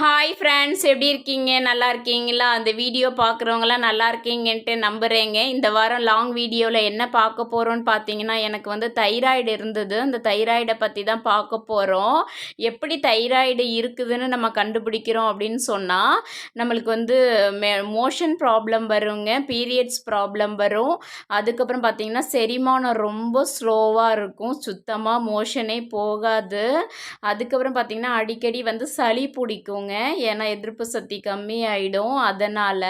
Hi friends எப்படி இருக்கீங்க? நல்லா இருக்கீங்களா? அந்த வீடியோ பார்க்குறவங்களாம் நல்லா இருக்கீங்கன்ட்டு நம்புகிறேங்க இந்த வாரம் லாங் வீடியோவில் என்ன பார்க்க போகிறோன்னு பார்த்தீங்கன்னா எனக்கு வந்து தைராய்டு இருந்தது. அந்த தைராய்டை பற்றி தான் பார்க்க போகிறோம் எப்படி தைராய்டு இருக்குதுன்னு நம்ம கண்டுபிடிக்கிறோம் அப்படின்னு சொன்னால் நம்மளுக்கு வந்து மே மோஷன் ப்ராப்ளம் வருங்க. பீரியட்ஸ் ப்ராப்ளம் வரும். அதுக்கப்புறம் பார்த்தீங்கன்னா செரிமானம் ரொம்ப ஸ்லோவாக இருக்கும். சுத்தமாக மோஷனே போகாது. அதுக்கப்புறம் பார்த்தீங்கன்னா அடிக்கடி வந்து சளி பிடிக்குங்க. ஏன்னா எதிர்ப்பு சக்தி கம்மியாயிடும். அதனால்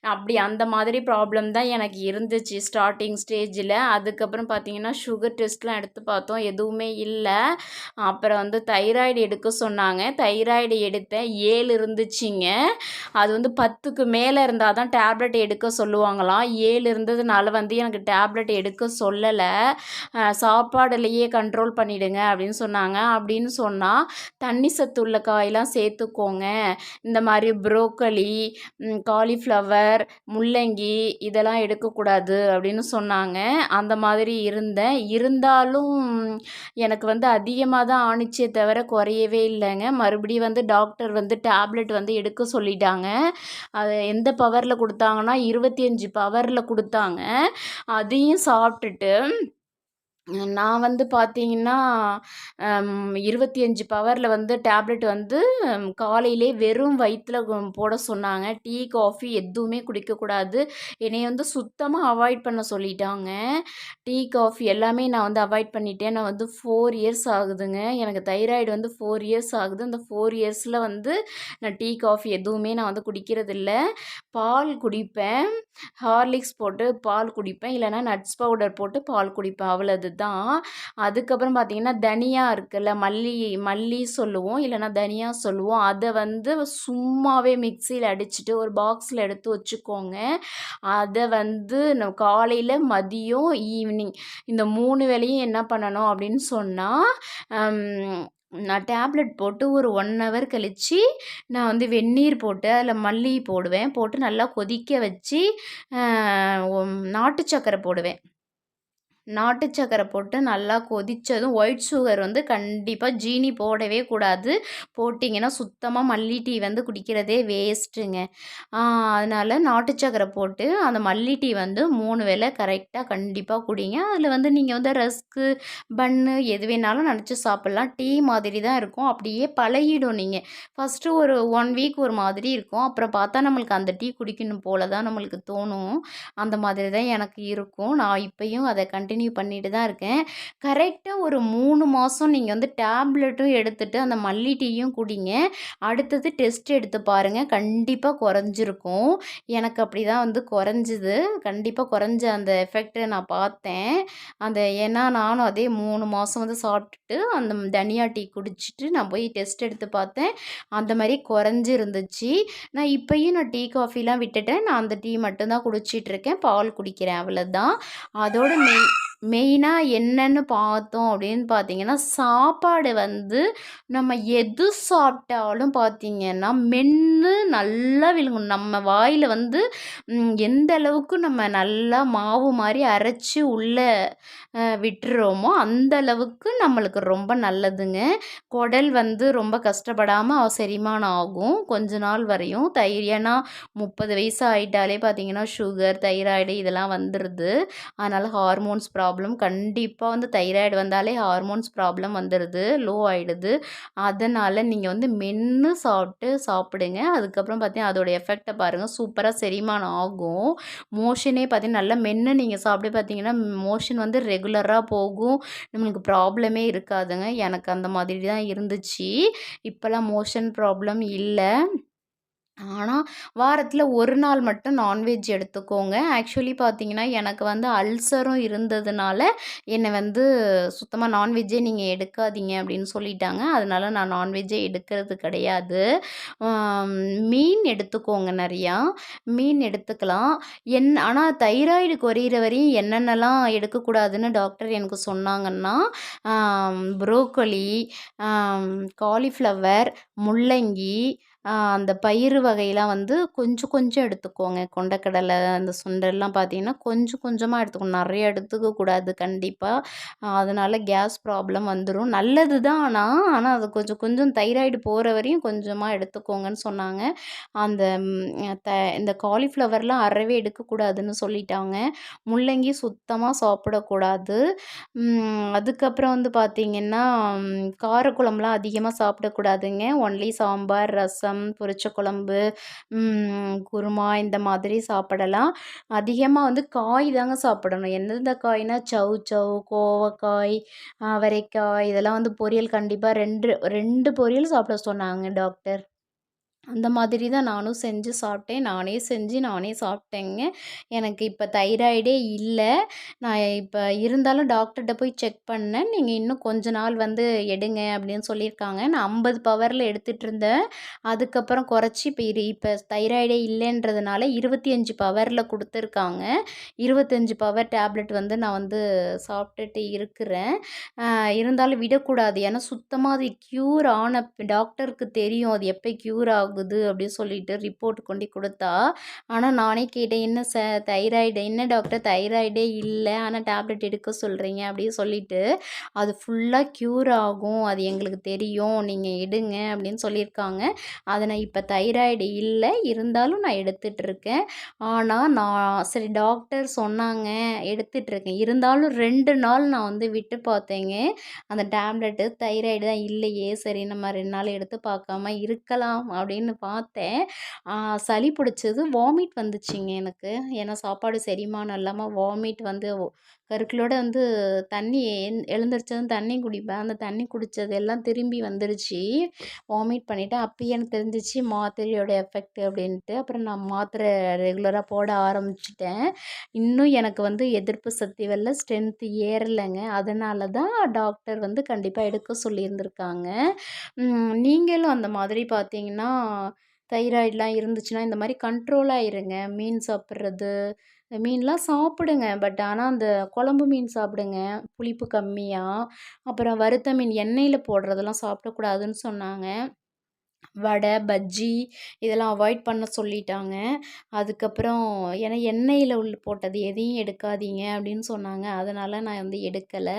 அப்படி அந்த மாதிரி ப்ராப்ளம் தான் எனக்கு இருந்துச்சு ஸ்டார்டிங் ஸ்டேஜில் அதுக்கப்புறம் பார்த்தீங்கன்னா சுகர் டெஸ்ட்லாம் எடுத்து பார்த்தோம். எதுவுமே இல்லை. அப்புறம் வந்து தைராய்டு எடுக்க சொன்னாங்க. தைராய்டு எடுத்தேன். ஏழு இருந்துச்சுங்க. அது வந்து பத்துக்கு மேலே இருந்தால் தான் டேப்லெட் எடுக்க சொல்லுவாங்களாம். ஏழு இருந்ததுனால வந்து எனக்கு டேப்லெட் எடுக்க சொல்லலை. சாப்பாடுலேயே கண்ட்ரோல் பண்ணிவிடுங்க அப்படின்னு சொன்னாங்க. அப்படின்னு சொன்னால் தண்ணி சத்து உள்ள காயெல்லாம் சேர்த்துக்கோங்க இந்த மாதிரி ப்ரோக்கலி காலிஃப்ளவர் முள்ளங்கி இதெல்லாம் எடுக்கக்கூடாது அப்படின்னு சொன்னாங்க. அந்த மாதிரி இருந்தேன். இருந்தாலும் எனக்கு வந்து அதிகமாக தான் ஆணிச்சே தவிர குறையவே இல்லைங்க. மறுபடியும் வந்து டாக்டர் வந்து டேப்லெட் வந்து எடுக்க சொல்லிட்டாங்க. அது எந்த பவரில் கொடுத்தாங்கன்னா இருபத்தி அஞ்சு பவரில் கொடுத்தாங்க. அதையும் சாப்பிட்டுட்டு நான் வந்து பார்த்தீங்கன்னா இருபத்தி அஞ்சு பவரில் வந்து டேப்லெட் வந்து காலையிலே வெறும் வயிற்றில் போட சொன்னாங்க. டீ காஃபி எதுவுமே குடிக்கக்கூடாது என்னை வந்து சுத்தமாக அவாய்ட் பண்ண சொல்லிட்டாங்க. டீ காஃபி எல்லாமே நான் வந்து அவாய்ட் பண்ணிட்டேன். நான் வந்து ஃபோர் இயர்ஸ் ஆகுதுங்க. எனக்கு தைராய்டு வந்து ஃபோர் இயர்ஸ் ஆகுது. அந்த ஃபோர் இயர்ஸில் வந்து நான் டீ காஃபி எதுவுமே நான் வந்து குடிக்கிறதில்ல. பால் குடிப்பேன். ஹார்லிக்ஸ் போட்டு பால் குடிப்பேன். இல்லைன்னா நட்ஸ் பவுடர் போட்டு பால் குடிப்பேன். அவ்வளோது தான். அதுக்கப்புறம் பார்த்தீங்கன்னா தனியா இருக்குல்ல மல்லி மல்லி சொல்லுவோம் இல்லைன்னா தனியா சொல்லுவோம். அதை வந்து சும்மாவே மிக்சியில் அடிச்சுட்டு ஒரு பாக்ஸில் எடுத்து வச்சுக்கோங்க. அதை வந்து நான் காலையில் மதியம் ஈவினிங் இந்த மூணு வேளையும் என்ன பண்ணணும் அப்படின்னு சொன்னால் நான் டேப்லெட் போட்டு ஒரு ஒன் ஹவர் கழித்து நான் வந்து வெந்நீர் போட்டு அதில் மல்லி போடுவேன். போட்டு நல்லா கொதிக்க வச்சு நாட்டு சக்கரை போடுவேன். நாட்டு சக்கரை போட்டு நல்லா கொதித்ததும் ஒயிட் சுகர் வந்து கண்டிப்பாக ஜீனி போடவே கூடாது. போட்டிங்கன்னா சுத்தமாக மல்லி டீ வந்து குடிக்கிறதே வேஸ்ட்டுங்க அதனால் நாட்டு சக்கரை போட்டு அந்த மல்லி டீ வந்து மூணு வேளை கரெக்டாக கண்டிப்பாக குடிங்க. அதில் வந்து நீங்கள் வந்து ரஸ்க்கு பன்னு எது வேணாலும் நினச்சி சாப்பிட்லாம். டீ மாதிரி தான் இருக்கும். அப்படியே பழகிடும் நீங்கள் ஃபஸ்ட்டு ஒரு ஒன் வீக் ஒரு மாதிரி இருக்கும். அப்புறம் பார்த்தா நம்மளுக்கு அந்த டீ குடிக்கணும் போல தான் நம்மளுக்கு தோணும். அந்த மாதிரி தான் எனக்கு இருக்கும். நான் இப்போயும் அதை கண்டினியூ பண்ணிட்டு தான் இருக்கேன். கரெக்டாக ஒரு மூணு மாதம் நீங்கள் வந்து டேப்லெட்டும் எடுத்துட்டு அந்த மல்லி டீயும் குடிங்க. அடுத்தது டெஸ்ட் எடுத்து பாருங்கள் கண்டிப்பாக குறைஞ்சிருக்கும். எனக்கு அப்படி தான் வந்து குறைஞ்சிது. கண்டிப்பாக குறைஞ்ச அந்த எஃபெக்ட்டை நான் பார்த்தேன். அந்த ஏன்னா நானும் அதே மூணு மாதம் வந்து சாப்பிட்டுட்டு அந்த தனியா டீ குடிச்சிட்டு நான் போய் டெஸ்ட் எடுத்து பார்த்தேன். அந்த மாதிரி குறைஞ்சிருந்துச்சு. நான் இப்பயும் நான் டீ காஃபிலாம் விட்டுட்டேன். நான் அந்த டீ மட்டும்தான் குடிச்சிட்ருக்கேன் பால் குடிக்கிறேன் அவ்வளோதான் அதோட மெய் மெயினாக என்னென்னு பார்த்தோம் அப்படின்னு பார்த்தீங்கன்னா சாப்பாடு வந்து நம்ம எது சாப்பிட்டாலும் பார்த்தீங்கன்னா மென்று நல்லா விழுங்கணும் நம்ம வாயில் வந்து எந்த அளவுக்கு நம்ம நல்லா மாவு மாதிரி அரைச்சி உள்ளே விட்டுறோமோ அந்த அளவுக்கு நம்மளுக்கு ரொம்ப நல்லதுங்க. குடல் வந்து ரொம்ப கஷ்டப்படாமல் செரிமானம் ஆகும். கொஞ்ச நாள் வரையும் தைரியனா முப்பது வயசு ஆகிட்டாலே பார்த்தீங்கன்னா சுகர் தைராய்டு இதெல்லாம் வந்துடுது அதனால் ஹார்மோன்ஸ் ப்ராப்ளம் ப்ராப்ளம் கண்டிப்பாக வந்து தைராய்டு வந்தாலே ஹார்மோன்ஸ் ப்ராப்ளம் வந்துடுது லோ ஆகிடுது அதனால் நீங்கள் வந்து மென்று சாப்பிட்டு சாப்பிடுங்க. அதுக்கப்புறம் பார்த்தீங்கன்னா அதோடய எஃபெக்டை பாருங்கள் சூப்பராக செரிமானம் ஆகும். மோஷனே பார்த்தீங்கன்னா நல்லா மென்று நீங்கள் சாப்பிட்டு பார்த்தீங்கன்னா மோஷன் வந்து ரெகுலராக போகும். நம்மளுக்கு ப்ராப்ளமே இருக்காதுங்க. எனக்கு அந்த மாதிரி தான் இருந்துச்சு. இப்போல்லாம் மோஷன் ப்ராப்ளம் இல்லை. ஆனால் வாரத்தில் ஒரு நாள் மட்டும் நான்வெஜ் எடுத்துக்கோங்க. ஆக்சுவலி பார்த்தீங்கன்னா எனக்கு வந்து அல்சரும் இருந்ததுனால என்னை வந்து சுத்தமாக நான்வெஜ்ஜே நீங்கள் எடுக்காதீங்க அப்படின்னு சொல்லிட்டாங்க. அதனால நான் நான்வெஜ்ஜே எடுக்கிறது கிடையாது. மீன் எடுத்துக்கோங்க நிறையா. மீன் எடுத்துக்கலாம். என் ஆனால் தைராய்டு குறையிற வரையும் என்னென்னலாம் எடுக்கக்கூடாதுன்னு டாக்டர் எனக்கு சொன்னாங்கன்னா ப்ரோக்கோலி காலிஃப்ளவர் முள்ளங்கி அந்த பயிறு வகையெல்லாம் வந்து கொஞ்சம் கொஞ்சம் எடுத்துக்கோங்க. கொண்டக்கடலை அந்த சுண்டல்லாம் பார்த்தீங்கன்னா கொஞ்சம் கொஞ்சமாக எடுத்துக்கணும். நிறைய எடுத்துக்க கூடாது கண்டிப்பாக அதனால் கேஸ் ப்ராப்ளம் வந்துடும் நல்லது தான் ஆனால் ஆனால் அது கொஞ்சம் கொஞ்சம் தைராய்டு போகிற வரையும் கொஞ்சமாக எடுத்துக்கோங்கன்னு சொன்னாங்க. அந்த த இந்த காலிஃப்ளவர்லாம் அறவே எடுக்கக்கூடாதுன்னு சொல்லிட்டாங்க. முள்ளங்கி சுத்தமாக சாப்பிடக்கூடாது. அதுக்கப்புறம் வந்து பார்த்திங்கன்னா காரக்குழம்புலாம் அதிகமாக சாப்பிடக்கூடாதுங்க. ஒன்லி சாம்பார் ரசம் பொரிச்ச குழம்பு குருமா இந்த மாதிரி சாப்பிடலாம். அதிகமாக வந்து காய் தாங்க சாப்பிடணும். எந்தெந்த காய்னா சவு சவு கோவக்காய் அவரைக்காய் இதெல்லாம் வந்து பொரியல் கண்டிப்பாக ரெண்டு ரெண்டு பொரியல் சாப்பிட சொன்னாங்க டாக்டர். அந்த மாதிரி தான் நானும் செஞ்சு சாப்பிட்டேன். நானே செஞ்சு நானே சாப்பிட்டேங்க. எனக்கு இப்போ தைராய்டே இல்லை. நான் இப்போ இருந்தாலும் டாக்டர்கிட்ட போய் செக் பண்ணேன். நீங்கள் இன்னும் கொஞ்ச நாள் வந்து எடுங்க அப்படின்னு சொல்லியிருக்காங்க. நான் ஐம்பது பவரில் எடுத்துகிட்டு இருந்தேன். அதுக்கப்புறம் குறைச்சி இப்போ இரு இப்போ தைராய்டே இல்லைன்றதுனால இருபத்தி அஞ்சு பவரில் கொடுத்துருக்காங்க. இருபத்தஞ்சி பவர் டேப்லெட் வந்து நான் வந்து சாப்பிட்டுட்டு இருக்கிறேன். இருந்தாலும் விடக்கூடாது. ஏன்னா சுத்தமாக அது க்யூர் ஆன டாக்டருக்கு தெரியும். அது எப்போ க்யூர் ஆகும் ஆகுது அப்படின்னு சொல்லிட்டு ரிப்போர்ட் கொண்டு கொடுத்தா. ஆனால் நானே கேட்டேன் என்ன ச தைராய்டு என்ன டாக்டர் தைராய்டே இல்லை ஆனால் டேப்லெட் எடுக்க சொல்கிறீங்க அப்படின்னு சொல்லிட்டு அது ஃபுல்லாக க்யூர் ஆகும் அது எங்களுக்கு தெரியும் நீங்கள் எடுங்க அப்படின்னு சொல்லியிருக்காங்க. அதை நான் இப்போ தைராய்டு இல்லை இருந்தாலும் நான் எடுத்துகிட்ருக்கேன் ஆனால் நான் சரி டாக்டர் சொன்னாங்க எடுத்துகிட்ருக்கேன் இருந்தாலும் ரெண்டு நாள் நான் வந்து விட்டு பார்த்தேங்க. அந்த டேப்லெட்டு தைராய்டு தான் இல்லையே சரி நம்ம ரெண்டு நாள் எடுத்து பார்க்காம இருக்கலாம் அப்படின்னு அப்படின்னு பார்த்தேன். சளி பிடிச்சது வாமிட் வந்துச்சுங்க எனக்கு. ஏன்னா சாப்பாடு செரிமானம் இல்லாமல் வாமிட் வந்து கருக்களோட வந்து தண்ணி எழுந்திரிச்சதும் தண்ணி குடிப்பேன். அந்த தண்ணி குடித்தது எல்லாம் திரும்பி வந்துருச்சு. வாமிட் பண்ணிவிட்டேன் அப்போயே எனக்கு தெரிஞ்சிச்சு மாத்திரையோட எஃபெக்ட் அப்படின்ட்டு. அப்புறம் நான் மாத்திரை ரெகுலராக போட ஆரம்பிச்சிட்டேன். இன்னும் எனக்கு வந்து எதிர்ப்பு சக்தி வரல. ஸ்ட்ரென்த்து ஏறலைங்க. அதனால தான் டாக்டர் வந்து கண்டிப்பாக எடுக்க சொல்லியிருந்திருக்காங்க. நீங்களும் அந்த மாதிரி பார்த்தீங்கன்னா தைராய்டெலாம் இருந்துச்சுன்னா இந்த மாதிரி கண்ட்ரோலாக இருங்க. மீன் சாப்பிட்றது மீன்லாம் சாப்பிடுங்க. பட் ஆனால் அந்த குழம்பு மீன் சாப்பிடுங்க. புளிப்பு கம்மியாக அப்புறம் வறுத்த மீன் எண்ணெயில் போடுறதெல்லாம் சாப்பிடக்கூடாதுன்னு சொன்னாங்க. வடை பஜ்ஜி இதெல்லாம் அவாய்ட் பண்ண சொல்லிட்டாங்க. அதுக்கப்புறம் ஏன்னா எண்ணெயில் உள்ள போட்டது எதையும் எடுக்காதீங்க அப்படின்னு சொன்னாங்க. அதனால் நான் வந்து எடுக்கலை.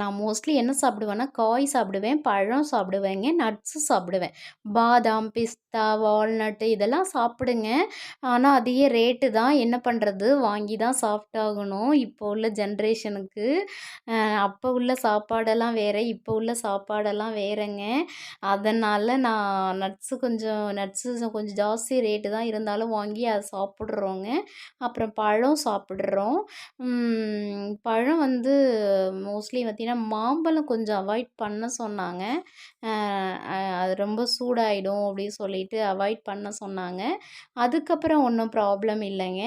நான் மோஸ்ட்லி என்ன சாப்பிடுவேன்னா காய் சாப்பிடுவேன் பழம் சாப்பிடுவேங்க நட்ஸு சாப்பிடுவேன். பாதாம் பிஸ்தா வால்நட்டு இதெல்லாம் சாப்பிடுங்க. ஆனால் அதையே ரேட்டு தான் என்ன பண்ணுறது வாங்கி தான் சாப்பிட்டாகணும் இப்போ உள்ள ஜென்ரேஷனுக்கு அப்போ உள்ள சாப்பாடெல்லாம் வேறு இப்போ உள்ள சாப்பாடெல்லாம் வேறுங்க. அதனால் நான் நட்ஸு கொஞ்சம் நட்ஸு கொஞ்சம் ஜாஸ்தி ரேட்டு தான் இருந்தாலும் வாங்கி அதை சாப்பிட்றோங்க. அப்புறம் பழம் சாப்பிட்றோம். பழம் வந்து மோஸ்ட்லி பார்த்திங்கன்னா மாம்பழம் கொஞ்சம் அவாய்ட் பண்ண சொன்னாங்க. அது ரொம்ப சூடாயிடும் அப்படின்னு சொல்லிட்டு அவாய்ட் பண்ண சொன்னாங்க. அதுக்கப்புறம் ஒன்றும் ப்ராப்ளம் இல்லைங்க.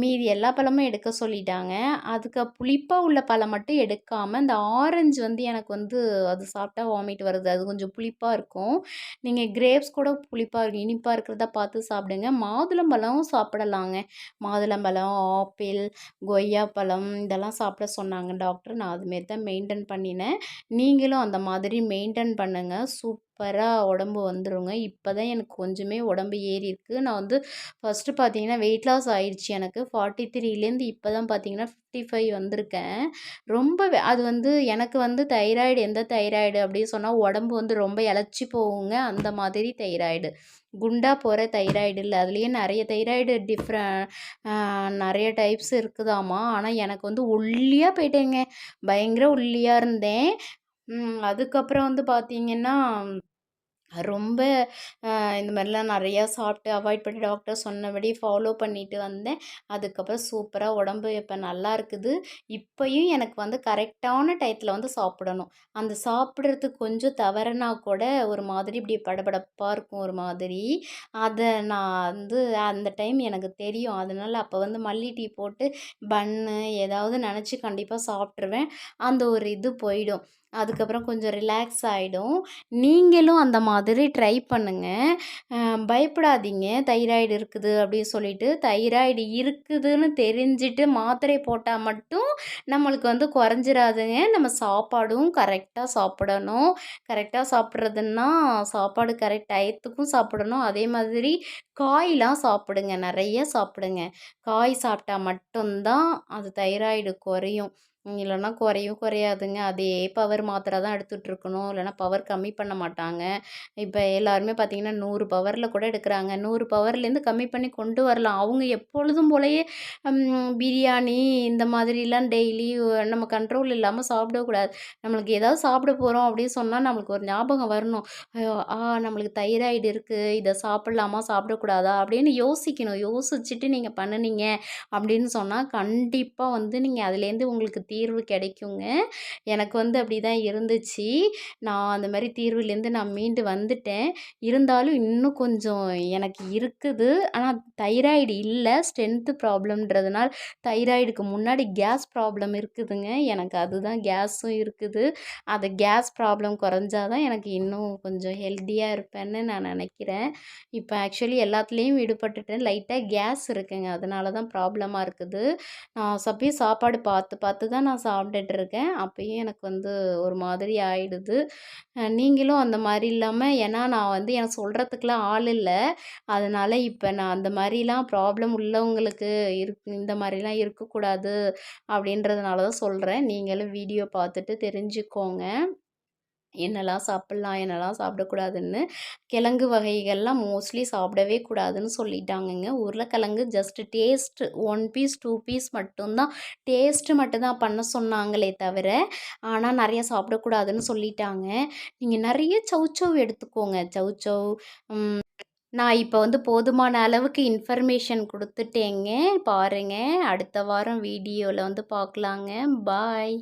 மீதி எல்லா பழமும் எடுக்க சொல்லிட்டாங்க. அதுக்கு புளிப்பாக உள்ள பழம் மட்டும் எடுக்காமல் இந்த ஆரஞ்சு வந்து எனக்கு வந்து அது சாப்பிட்டா வாமிட் வருது. அது கொஞ்சம் புளிப்பாக இருக்கும். நீங்கள் நீங்கள் கிரேப்ஸ் கூட புளிப்பாக இருக்கும் இனிப்பாக இருக்கிறதா பார்த்து சாப்பிடுங்க. மாதுளம்பழம் சாப்பிடலாங்க. மாதுளம்பழம் ஆப்பிள் கொய்யாப்பழம் இதெல்லாம் சாப்பிட சொன்னாங்க டாக்டர். நான் அதுமாரி தான் மெயின்டைன் பண்ணினேன். நீங்களும் அந்த மாதிரி மெயின்டைன் பண்ணுங்கள் சூப் சூப்பராக உடம்பு வந்துருங்க. இப்போ தான் எனக்கு கொஞ்சமே உடம்பு ஏறி இருக்குது நான் வந்து ஃபஸ்ட்டு பார்த்தீங்கன்னா வெயிட் லாஸ் ஆயிடுச்சு எனக்கு. ஃபார்ட்டி த்ரீலேருந்து இப்போ தான் பார்த்தீங்கன்னா ஃபிஃப்டி ஃபைவ் வந்திருக்கேன். ரொம்ப அது வந்து எனக்கு வந்து தைராய்டு எந்த தைராய்டு அப்படின்னு சொன்னால் உடம்பு வந்து ரொம்ப இழைச்சி போகுங்க. அந்த மாதிரி தைராய்டு குண்டா போகிற தைராய்டு இல்லை. அதுலேயே நிறைய தைராய்டு டிஃப்ரெண்ட் நிறைய டைப்ஸ் இருக்குதாமா. ஆனால் எனக்கு வந்து ஒல்லியாக போயிட்டேங்க. பயங்கர ஒல்லியாக இருந்தேன். அதுக்கப்புறம் வந்து பார்த்தீங்கன்னா ரொம்ப இந்த மாதிரிலாம் நிறையா சாப்பிட்டு அவாய்ட் பண்ணி டாக்டர் சொன்னபடி ஃபாலோ பண்ணிட்டு வந்தேன். அதுக்கப்புறம் சூப்பராக உடம்பு இப்போ நல்லா இருக்குது. இப்போயும் எனக்கு வந்து கரெக்டான டயத்தில் வந்து சாப்பிடணும். அந்த சாப்பிட்றதுக்கு கொஞ்சம் தவறுனா கூட ஒரு மாதிரி இப்படி படபடப்பாக இருக்கும் ஒரு மாதிரி. அதை நான் வந்து அந்த டைம் எனக்கு தெரியும். அதனால் அப்போ வந்து மல்லி டீ போட்டு பன்னு ஏதாவது நினச்சி கண்டிப்பாக சாப்பிட்ருவேன் அந்த ஒரு இது போயிடும். அதுக்கப்புறம் கொஞ்சம் ரிலாக்ஸ் ஆகிடும் நீங்களும் அந்த மாதிரி ட்ரை பண்ணுங்கள் பயப்படாதீங்க. தைராய்டு இருக்குது அப்படின்னு சொல்லிட்டு தைராய்டு இருக்குதுன்னு தெரிஞ்சுட்டு மாத்திரை போட்டால் மட்டும் நம்மளுக்கு வந்து குறைஞ்சிராதுங்க. நம்ம சாப்பாடும் கரெக்டாக சாப்பிடணும். கரெக்டாக சாப்பிட்றதுன்னா சாப்பாடு கரெக்ட் டயத்துக்கும் சாப்பிடணும். அதே மாதிரி காயெலாம் சாப்பிடுங்க. நிறைய சாப்பிடுங்க. காய் சாப்பிட்டா மட்டும்தான் அது தைராய்டு குறையும். இல்லைன்னா குறையும் குறையாதுங்க. அதே பவர் மாத்திரை தான் எடுத்துகிட்ருக்கணும் இல்லைன்னா பவர் கம்மி பண்ண மாட்டாங்க. இப்போ எல்லாருமே பார்த்திங்கன்னா நூறு பவரில் கூட எடுக்கிறாங்க. நூறு பவர்லேருந்து கம்மி பண்ணி கொண்டு வரலாம். அவங்க எப்பொழுதும் போலயே பிரியாணி இந்த மாதிரிலாம் டெய்லி நம்ம கண்ட்ரோல் இல்லாமல் சாப்பிடக்கூடாது நம்மளுக்கு ஏதாவது சாப்பிட போகிறோம் அப்படின்னு சொன்னால் நம்மளுக்கு ஒரு ஞாபகம் வரணும். ஆ நம்மளுக்கு தைராய்டு இருக்குது இதை சாப்பிட்லாமா? சாப்பிடக்கூடாதா? அப்படின்னு யோசிக்கணும். யோசிச்சுட்டு நீங்கள் பண்ணுனீங்க அப்படின்னு சொன்னால் கண்டிப்பாக வந்து நீங்கள் அதுலேருந்து உங்களுக்கு தீர்வு கிடைக்குங்க. எனக்கு வந்து அப்படி தான் இருந்துச்சு. நான் அந்த மாதிரி தீர்வுலேருந்து நான் மீண்டு வந்துட்டேன். இருந்தாலும் இன்னும் கொஞ்சம் எனக்கு இருக்குது. ஆனால் தைராய்டு இல்லை. ஸ்ட்ரென்த்து ப்ராப்ளம்ன்றதுனால தைராய்டுக்கு முன்னாடி கேஸ் ப்ராப்ளம் இருக்குதுங்க. எனக்கு அதுதான் கேஸும் இருக்குது. அந்த கேஸ் ப்ராப்ளம் குறைஞ்சாதான் எனக்கு இன்னும் கொஞ்சம் ஹெல்த்தியாக இருப்பேன்னு நான் நினைக்கிறேன். இப்போ ஆக்சுவலி எல்லாத்துலேயும் விடுபட்டுட்டேன். லைட்டாக கேஸ் இருக்குங்க. அதனால தான் ப்ராப்ளமாக இருக்குது. நான் சப்பையும் சாப்பாடு பார்த்து பார்த்து தான் நான் சாப்பிட்டுட்ருக்கேன் அப்போயும் எனக்கு வந்து ஒரு மாதிரி ஆகிடுது நீங்களும் அந்த மாதிரி இல்லாமல் ஏன்னா நான் வந்து எனக்கு சொல்கிறதுக்குலாம் ஆள் இல்லை. அதனால் இப்போ நான் அந்த மாதிரிலாம் ப்ராப்ளம் உள்ளவங்களுக்கு இந்த மாதிரிலாம் இருக்கக்கூடாது அப்படின்றதுனால தான் சொல்கிறேன் நீங்களும் வீடியோ பார்த்துட்டு தெரிஞ்சுக்கோங்க. என்னெல்லாம் சாப்பிட்லாம் என்னெல்லாம் சாப்பிடக்கூடாதுன்னு கிழங்கு வகைகள்லாம் மோஸ்ட்லி சாப்பிடவே கூடாதுன்னு சொல்லிட்டாங்கங்க. உருளைக்கிழங்கு just taste one piece two piece மட்டும்தான். டேஸ்ட்டு மட்டும்தான் பண்ண சொன்னாங்களே தவிர ஆனால் நிறைய சாப்பிடக்கூடாதுன்னு சொல்லிட்டாங்க. நீங்கள் நிறைய சவுச்சவ் எடுத்துக்கோங்க. சவுச்சவ் நான் இப்போ வந்து போதுமான அளவுக்கு இன்ஃபர்மேஷன் கொடுத்துட்டேங்க. பாருங்கள் அடுத்த வாரம் வீடியோவில் வந்து பார்க்கலாங்க. பாய்